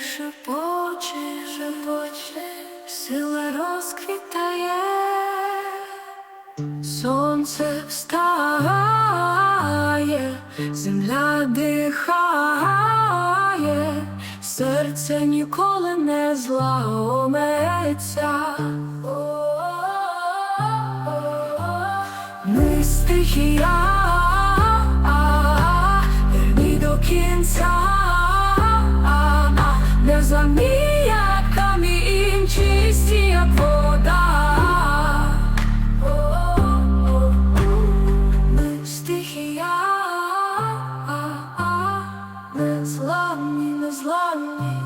шепоче, шепоче, сила розквітає, сонце встає, земля дихає, серце ніколи не зламеться. Ми стихія. Незламні,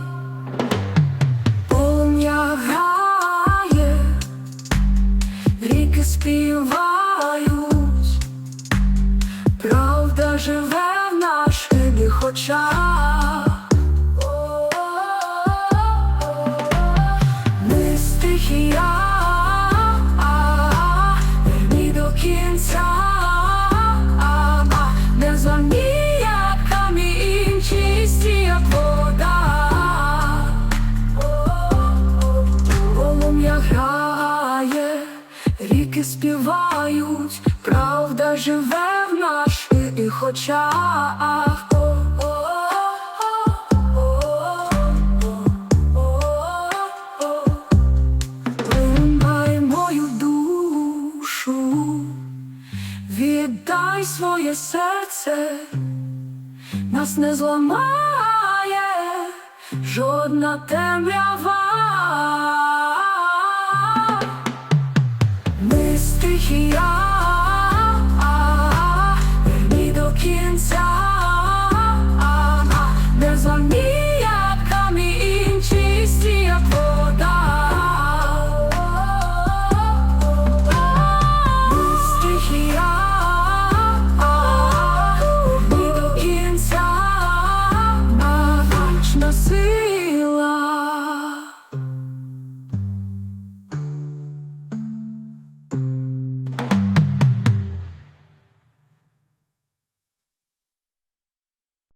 полум'я грає, ріки співають, правда живе в наших очах. Співають, правда живе в наших очах. Приймай мою душу, віддай своє серце, нас не зламає жодна темрява. Ми стихія,